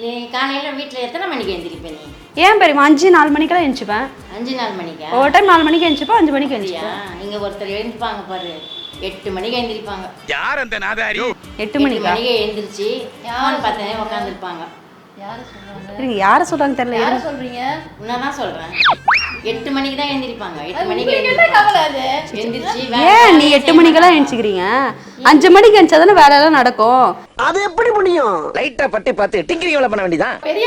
நீ காலையில வீட்ல எத்தனை மணிக்கு எந்திரிப்ப நீ? ஏன் பெரியம்மா அஞ்சு நாலு மணிக்கெல்லாம் எழுந்துப்பேன் அஞ்சு நாலு மணிக்கா? ஒரு டைம் நாலு மணிக்கு எழுந்துப்பேன் அஞ்சு மணிக்கு சரியா எழுந்துப்பேன் இங்க ஒருத்தர் எழுந்திருப்பாங்க பாரு. எட்டு மணிக்கு எந்திரிப்பாங்க. யார் அந்த நாதாரி? எட்டு மணிக்கா? மணிக்கு எழுந்திரிச்சு ஃபோன் பார்த்தேன் உட்காந்துருப்பாங்க யாரு சொல்றாங்க இருங்க யாரை சொல்றாங்க தெரியல யார. சொல்றீங்க? உன்னதான் சொல்றேன். எட்டு மணிக்கு தான் எந்திரிப்பாங்க. எட்டு மணிக்கு எழுந்திருப்பாங்க. எந்திரிச்சு ஏன் நீ எட்டு மணிக்கெல்லாம் எழுந்துக்கிறீங்க அஞ்சு மணிக்கு எழுந்தாதானே வேலையெல்லாம் நடக்கும். அது எப்படி முடியும்? லைட்டா பட்டி பார்த்து டிங்கிரிங் வேலை பண்ண வேண்டியதான் பெரிய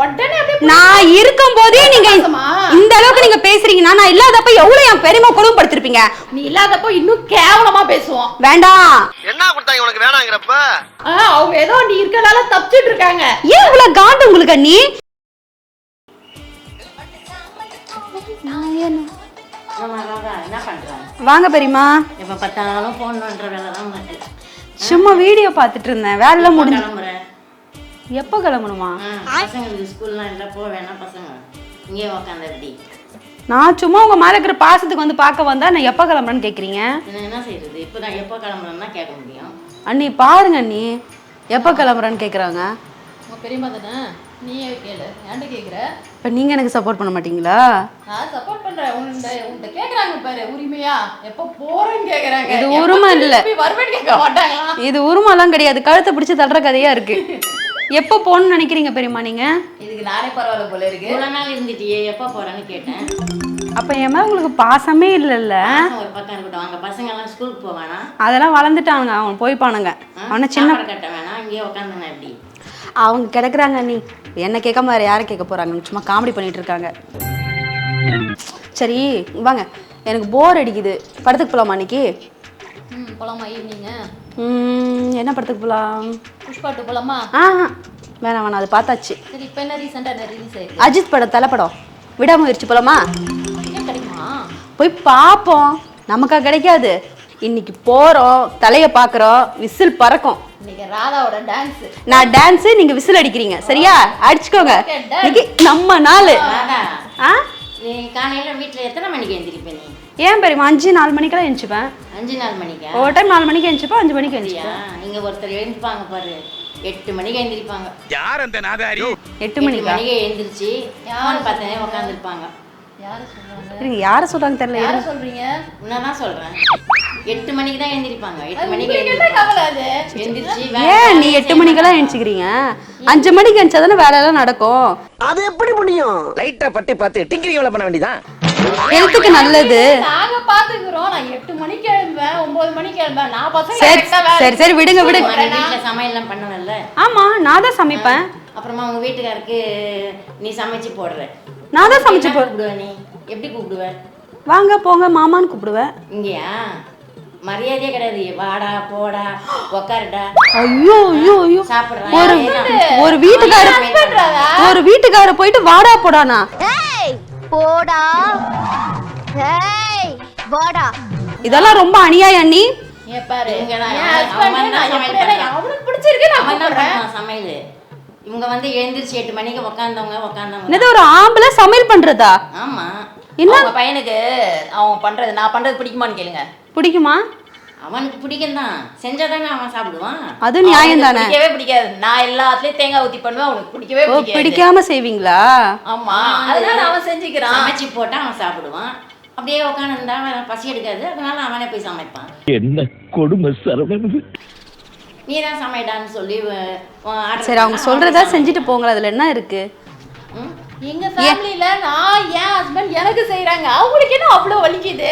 உடனே அப்படியே நான் இருக்கும் போதே நீங்க? இந்த அளவுக்கு நீங்க பேசுறீங்கன்னா நான் இல்லாதப்ப எவ்வளவு என் பெரியம்மா கொடுமைப்படுத்திருப்பீங்க நீ இல்லாதப்போ இன்னும் கேவலமா பேசுவோம். வேண்டாம். என்ன கொடுத்தாங்க உனக்கு வேணாங்கிறப்ப? அவங்க ஏதோ நீ இருக்கனால தப்பிச்சிட்டு இருக்காங்க. ஏன் இவ்வளவு காண்டு உங்களுக்கு நீ வாங்க பெரியம்மா. எப்ப பார்த்தாலும் ஃபோன் பண்ற வேலை தான். சும்மா வீடியோ பார்த்துட்டு இருந்தேன். வேலைலாம் எப்ப முடிஞ்சு எப்போ கிளம்பணுமா? பசங்களுக்கு ஸ்கூல்லாம் இல்லை போ வேணாம் பசங்க. இங்கே உக்காந்து எப்படி? நான் சும்மா உங்க மேல இருக்கிற பாசத்துக்கு வந்து பார்க்க வந்தா நான் எப்போ கிளம்புறேன்னு கேக்குறீங்க? என்ன செய்யறது இப்போ நான் எப்போ கிளம்புறேன்னா கேட்க முடியும். அண்ணி பாருங்க அண்ணி. எப்போ கிளம்புறேன்னு கேக்குறாங்க? பெரியம்மா தானே? நீயே கேளு. ஏன்ட்ட கேக்குற? இப்போ நீங்க எனக்கு சப்போர்ட் பண்ண மாட்டீங்களா? நான் சப்போர்ட் பண்றேன். உன்கிட்ட உன்கிட்ட கேக்குறாங்க பாரு உரிமையா. எப்ப போறேன்னு கேக்குறாங்க. இது உரிமை இல்ல. கேட்க மாட்டாங்களா? இது உருமெல்லாம் கிடையாது. கழுத்தை பிடிச்சி தள்ளுற கதையா இருக்கு. எப்போ போகணும்னு நினைக்கிறீங்க பெரியம்மா நீங்க? இதுக்கு நானே பரவாயில்ல போல இருக்கு. இவ்வளோ நாள் இருந்துட்டியே எப்போ போறேன்னு கேட்டேன். அப்ப என் மேல உங்களுக்கு பாசமே இல்லைல்ல? ஒரு பக்கம் இருக்கட்டும். அங்கே பசங்க எல்லாம் ஸ்கூலுக்கு போவானா? அதெல்லாம் வளர்ந்துட்டானுங்க. அவன் போய்ப்பானுங்க. அவனை சின்ன கட்ட வேணாம். இங்கேயே உட்காந்துங்க எப்படி? அவங்க கிடக்குறாங்க நீ. என்ன கேட்காம வேற யாரை கேட்க போறாங்க சும்மா காமெடி பண்ணிட்டு இருக்காங்க. சரி வாங்க. எனக்கு போர் அடிக்குது. படத்துக்கு போலாமா இன்னைக்கு ம் போலாமா ஈவினிங் ம், என்ன படத்துக்கு போலாம்? புஷ்பா டூ போலாமா? ஆஹா வேணாம் வேணாம். அது பார்த்தாச்சு. சரி இப்போ என்ன ரீசெண்டா என்ன ரிலீஸ் ஆயிருக்கு? அஜித் படம் தலைப்படம் விடாமுயற்சி போலாமா? டிக்கெட் கிடைக்குமா? போய் பார்ப்போம். நமக்கா கிடைக்காது. இன்னைக்கு போறோம் தலைய பார்க்குறோம் விசில் பறக்கும். இன்னைக்கு ராதாவோட டான்ஸ் நான் டான்ஸ் நீங்க விசில் அடிக்கிறீங்க. சரியா? அடிச்சுக்கோங்க. இன்னைக்கு நம்ம நாள். ஆ? நீ காலையில வீட்டில் எத்தனை மணிக்கு எந்திரிப்ப நீ? ஏன் பெரியம்மா அஞ்சு நாலு மணிக்கெல்லாம் எழுந்துப்பேன் அஞ்சு நாலு மணிக்கா? ஒரு டைம் நாலு மணிக்கு எழுந்துப்பேன் அஞ்சு மணிக்கு சரியா எழுந்துப்பேன் இங்க ஒருத்தர் எழுந்திருப்பாங்க பாரு. எட்டு மணிக்கு எந்திரிப்பாங்க. யார் அந்த நாதாரி? எட்டு மணிக்கா? மணிக்கு எழுந்திரிச்சு ஃபோன் பார்த்தேன் உட்காந்துருப்பாங்க யாரு சொல்றாங்க யாரை சொல்றாங்க தெரியல யார. சொல்றீங்க? உன்னதான் சொல்றேன். எட்டு மணிக்கு தான் எந்திரிப்பாங்க. எட்டு மணிக்கு எந்திரிச்சு ஏன் நீ எட்டு மணிக்கெல்லாம் எழுந்துக்கிறீங்க அஞ்சு மணிக்கு எழுந்தாதானே வேலையெல்லாம் நடக்கும். அது எப்படி முடியும்? லைட்டா பட்டி பார்த்து டிங்கிரிங் வேலை பண்ண வேண்டியதான் ஹெல்த்துக்கு நல்லது. நாங்க பாத்துக்கிறோம். நான் எட்டு மணிக்கு எழும்பேன் ஒன்பது மணிக்கு எழும்பேன் நான் பசங்க சரி வேலை- சரி சரி விடுங்க விடுங்க. வீட்டில் சமையல்லாம் பண்ணணும்ல? ஆமா நான் தான் சமைப்பேன். அப்புறமா உங்க வீட்டுக்காருக்கு நீ சமைச்சு போடுற நான் தான் சமைச்சு என்ன போ கூப்பிடுவ நீ? எப்படி கூப்பிடுவ? வாங்க போங்க மாமான்னு கூப்பிடுவேன். இங்கயா? மரியாதையே கிடையாது. வாடா போடா உக்காருடா. ஐயோ ஐயோ ஐயோ. ஒரு. ஒரு வீட்டுக்கார ஒரு வீட்டுக்கார போயிட்டு வாடா போடானா? ஏய் போடா. ஏய் வாடா. இதெல்லாம் ரொம்ப அநியாயம் அண்ணி. சமையல் இவங்க வந்து எழுந்திரிச்சு எட்டு மணிக்கு உக்காந்தவங்க உக்காந்தவங்க. என்னது ஒரு ஆம்பளை சமையல் பண்றதா? ஆமா. என்ன? பையனுக்கு அவன் பண்றது நான் பண்றது பிடிக்குமான்னு கேளுங்க. பிடிக்குமா? அவனுக்கு பிடிக்கும் தான் செஞ்சாதானே அவன் சாப்பிடுவான்? அது நியாயம் தானே? பிடிக்கவே பிடிக்காது. நான் எல்லாத்துலயும் தேங்காய் ஊத்தி பண்ணுவேன் அவனுக்கு பிடிக்கவே பிடிக்காது. பிடிக்காம செய்வீங்களா? ஆமா. அதனால அவன் செஞ்சுக்கிறான். சமைச்சு போட்டா அவன் சாப்பிடுவான். அப்படியே உட்காந்துருந்தா அவன் பசி எடுக்காது. அதனால அவனே போய் சமைப்பான். என்ன கொடுமை சரவணன். நீ தான் சமைடான்னு சொல்லி சரி அவங்க சொல்றதா செஞ்சுட்டு போங்க. அதுல என்ன இருக்கு? எங்க ஃபேமிலில நான் என் ஹஸ்பண்ட் எனக்கு செய்றாங்க. அவங்களுக்கு என்ன அவ்வளவு வலிக்குது?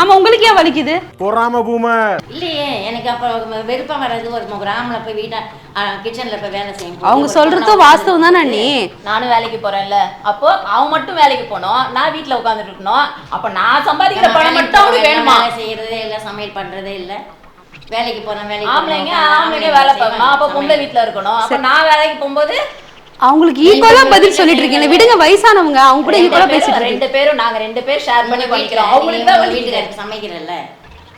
ஆமா உங்களுக்கு ஏன் வலிக்குது? பொறாம பூமர் இல்லையே எனக்கு அப்போ வெறுப்பா வர்றது ஒரு கிராமில் போய் வீட்டை கிச்சனில் போய் வேலை செய்யும் அவங்க சொல்றதும் பொண்ணை வாஸ்தவம் தானே அண்ணி நானும் வேலைக்கு போறேன்ல. அப்போ அவன் மட்டும் வேலைக்கு போனோம். நான் வீட்ல உட்கார்ந்துட்டு இருக்கணும். அப்ப நான் சம்பாதிக்கிற பணம் மட்டும் அவனுக்கு வேணுமா? வேலை செய்யறதே இல்ல சமையல் பண்றதே இல்ல. வேலைக்கு போறோம் வேலைக்கு ஆம்பளைங்க ஆம்பளைங்க வேலை பார்க்கணும். அப்ப பொம்பளை. வீட்ல இருக்கணும். அப்ப நான் வேலைக்கு போகும்போது அவங்களுக்கு ஈக்குவலா பதில் சொல்லிட்டு இருக்கீங்க விடுங்க வயசானவங்க அவங்க கூட ஈக்குவலா பேரும், பேசிட்டு இருக்கீங்க. ரெண்டு பேரும் நாங்க ரெண்டு பேர் ஷேர் பண்ணி பண்ணிக்கிறோம் அவங்களுக்கு தான் உங்க வலிக்குது வீட்டுக்காரருக்கு சமைக்கிறல்ல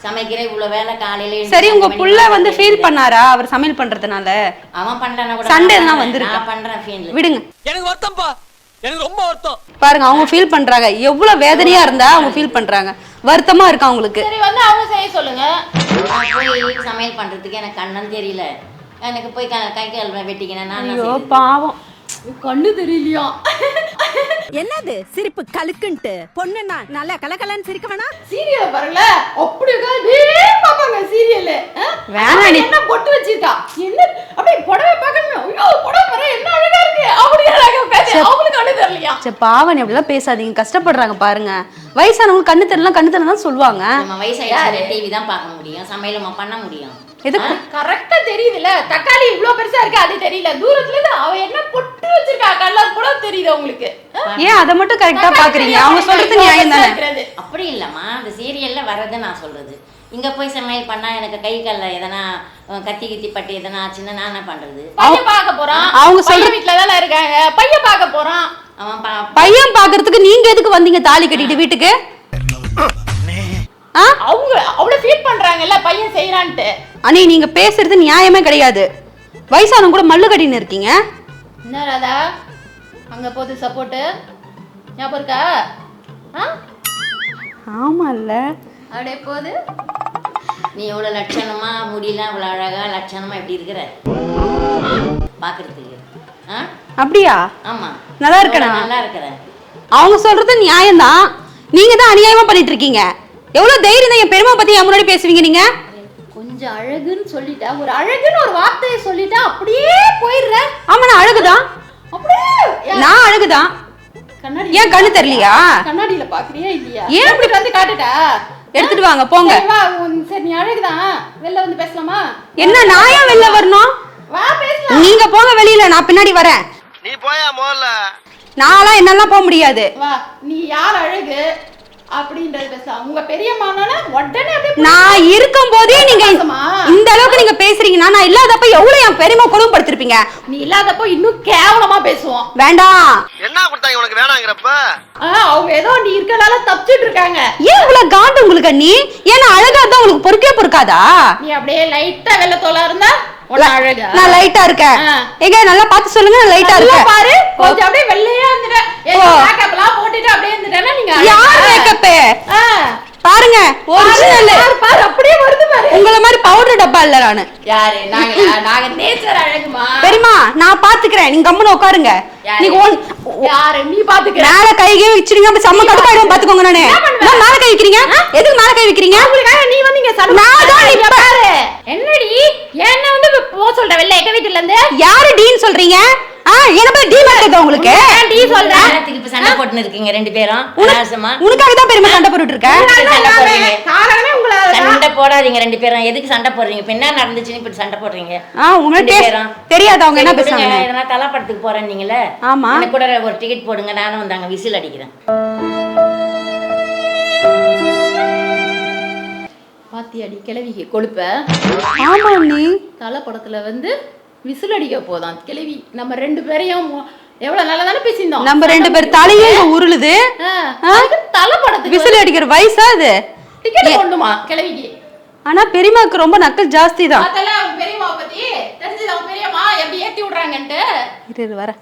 சமைக்கிற இவ்வளவு வேலை காலையில சரி உங்க புள்ள வந்து. ஃபீல் பண்ணாரா? அவர் சமையல் பண்றதுனால? அவன் பண்றானா கூட சண்டை எல்லாம். வந்திருக்கு. நான் பண்றேன் ஃபீல் விடுங்க. எனக்கு வருத்தம்ப்பா எனக்கு ரொம்ப வருத்தம். பாருங்க அவங்க ஃபீல் பண்றாங்க. எவ்வளவு வேதனையா இருந்தா அவங்க ஃபீல் பண்றாங்க. வருத்தமா இருக்கு அவங்களுக்கு? சரி வந்து அவங்க செய்ய சொல்லுங்க. சமையல் பண்றதுக்கு எனக்கு கண்ணன் தெரியல. எனக்கு போய் க- கால் வெட்டிக்கினேன். நான் ஐயோ? பாவம். கண்ணு தெரியலையா? என்னது? சிரிப்பு கலுக்குன்ட்டு பொண்ணுன்னா நல்லா கலகலன்னு சிரிக்க வேணா? சீரியல் பாருங்கள அப்படி பாப்பாங்க சீரியல். வேணாம் நீ. என்ன பொட்டு வச்சிருக்கா? என்ன? அப்படியே புடவை பார்க்கணும் ஐயோ புடவை பாரு என்ன அழகா இருக்கு. அப்படியே உட்காந்து அவங்களுக்கு கண்ணு தெரியலையா? சே பாவம் நீ அப்படிலாம் பேசாதீங்க. கஷ்டப்படுறாங்க பாருங்க. வயசானவங்க கண்ணு தெரியலாம் கண்ணு தெரியலாம் தான் சொல்லுவாங்க. நம்ம வயசாயிடுச்சு டிவி தான் பார்க்க முடியும். சமையல் நம்ம பண்ண முடியும். எதுக்கு கரெக்டா தெரியுதுல தக்காளி இவ்ளோ பெருசா இருக்கு? அது தெரியல. தூரத்துல இருந்து அவ என்ன பொட்டு வச்சிருக்கா? கலர் கூட தெரியுது உங்களுக்கு. ஏன் அதை மட்டும் கரெக்டா பாக்குறீங்க? அவங்க சொல்றது நியாயம் தானே? அப்படி இல்லம்மா. அந்த சீரியல்ல வர்றதை நான் சொல்றது. இங்க போய் சமையல் பண்ணா எனக்கு கை கால்ல எதனா கத்தி கித்தி பட்டு எதனா ஆச்சுன்னா நான் என்ன பண்றது. பையன் பார்க்க போறான். அவங்க சொல்ற- வீட்ல தானே இருக்காங்க. பையன் பார்க்க போறான். அவன் பா- பையன் பாக்குறதுக்கு நீங்க எதுக்கு வந்தீங்க? தாலி கட்டிட்டு வீட்டுக்கு? ஃபீல் பண்றாங்கல்ல பையன் செய்யறான்ட்டு அண்ணே நீங்க பேசுறது நியாயமே கிடையாது. வயசானவங்க கூட மல்லு கட்டின்னு இருக்கீங்க. என்ன ராதா? அங்க போது சப்போர்ட் ஞாபகம் இருக்கா? ஆ? ஆமா இல்ல அப்படியே போகுது. நீ எவ்வளவு லட்சணமா முடியலாம் இவ்வளவு அழகா லட்சணமா எப்படி இருக்கிற? பாக்குறதுக்கு. ஆ? அப்படியா? ஆமா. நல்லா இருக்கேனா? நல்லா இருக்கிற அவங்க சொல்றது நியாயம்தான். நீங்க தான் அநியாயமா பண்ணிட்டு இருக்கீங்க. எவ்வளவு தைரியம் தான் என் பெருமை பத்தி என் முன்னாடி பேசுவீங்க நீங்க? கொஞ்சம் அழகுன்னு சொல்லிட்டா ஒரு அழகுன்னு ஒரு வார்த்தையை சொல்லிட்டா அப்படியே போயிடுற. ஆமா நான் அழகுதான் அப்படியே நான் அழகுதான் கண்ணாடி ஏன் கண்ணு தெரியலையா? கண்ணாடியில பாக்குறியா இல்லையா? ஏன் இப்படி வந்து காட்டுட்டா எடுத்துட்டு வாங்க போங்க. சரி நீ அழகுதான் வெளில வந்து பேசலாமா? என்ன நான் ஏன் வெளில வரணும்? வா பேசலாம். நீங்க போங்க வெளியில நான் பின்னாடி வரேன். நீ போயா முதல்ல நான்லாம் என்னெல்லாம் போக முடியாது. வா நீ யார் அழகு? அப்படின்றது உங்க பெரியம்மானா உடனே அப்படியே நான் இருக்கும் போதே நீங்க? இந்த அளவுக்கு நீங்க பேசுறீங்கன்னா நான் இல்லாதப்ப எவ்வளவு என் பெருமை கொடுமைப்படுத்திருப்பீங்க நீ இல்லாதப்போ இன்னும் கேவலமா பேசுவோம். வேண்டாம். என்ன கொடுத்தாங்க உனக்கு வேணாங்கிறப்ப? அவங்க ஏதோ நீ இருக்கனால தப்பிச்சிட்டு இருக்காங்க. ஏன் இவ்வளவு காண்டு உங்களுக்கு நீ ஏன்னா அழகா தான் உங்களுக்கு பொறுக்கே பொறுக்காதா? நீ அப்படியே லைட்டா வெள்ளை தோலா இருந்தா நான் லைட்டா இருக்கேன். ஆ. எங்க நல்லா பார்த்து சொல்லுங்க நான் லைட்டா இருக்கேன். பாரு. கொஞ்சம் அப்படியே வெள்ளையா போட்டுட்டு நீங்க யார். மேக்கப். பாருங்க ஒரிஜினல் பாரு, பாரு அப்படியே வருது பாரு. உங்கள மாதிரி பவுடர் டப்பா இல்ல நானு. யாரு? நாங்க நாங்க நேச்சர் அழகுமா? பெரியமா நான் பாத்துக்கிறேன். நீங்க கம்முன்னு உட்காருங்க? நீங்க யாரு? நீ பாத்துக்கிற. மேல கை கை வச்சிருங்க. அப்ப செம்ம கடுப்பாயிடும் பாத்துக்கோங்க நானு. நான் மேல கை வைக்கிறீங்க? எதுக்கு மேல கை வைக்கிறீங்க? நீ வந்து இங்க சண்டை நான் தான் போடுற. இப்ப- பாரு. என்னடி? என்ன வந்து போக சொல்ற வெளில எங்க வீட்டுல இருந்து யாரு டீன் சொல்றீங்க? ஆ என்ன போய் டீ மார்க்கெட் உங்களுக்கு? ஏன் டீ சொல்ற ஏன் திருப்பி சண்டை போட்டுன்னு இருக்கீங்க ரெண்டு பேரும். உனக்காக தான் பெருமை சண்டை போட்டுட்டு காரணமே உங்களை சண்டை போடாதீங்க ரெண்டு பேரும். எதுக்கு சண்டை போடுறீங்க? இப்ப என்ன நடந்துச்சுன்னு இப்படி சண்டை போடுறீங்க? ஆ உங்களுக்கு. தெரியாது அவங்க என்ன பேசுறாங்க. எதனா தலாப்படத்துக்கு போறேன் நீங்களே ஆமா. எனக்கு கூட ஒரு டிக்கெட் போடுங்க. நானும் வந்தாங்க விசில் அடிக்கிறேன். பாத்தியாடி கிளவிக்கு கொழுப்ப. ஆமா நீ தலை படத்துல வந்து விசில் அடிக்க போதான். கிளவி நம்ம ரெண்டு பேரையும் எவ்வளவு நல்லா தானே பேசியிருந்தோம். நம்ம ரெண்டு பேர் தலையே உருளுது. தலை படத்துக்கு விசில் அடிக்கிற வயசா அது? டிக்கெட் கொண்டுமா? கிளவிக்கு ஆனா பெரியமாக்கு ரொம்ப நக்கல் ஜாஸ்தி தான் அவங்க பெரியம்மா பத்தி தெரிஞ்சது. அவங்க பெரியம்மா எப்படி ஏத்தி விடுறாங்கன்ட்டு. இரு இரு வரேன்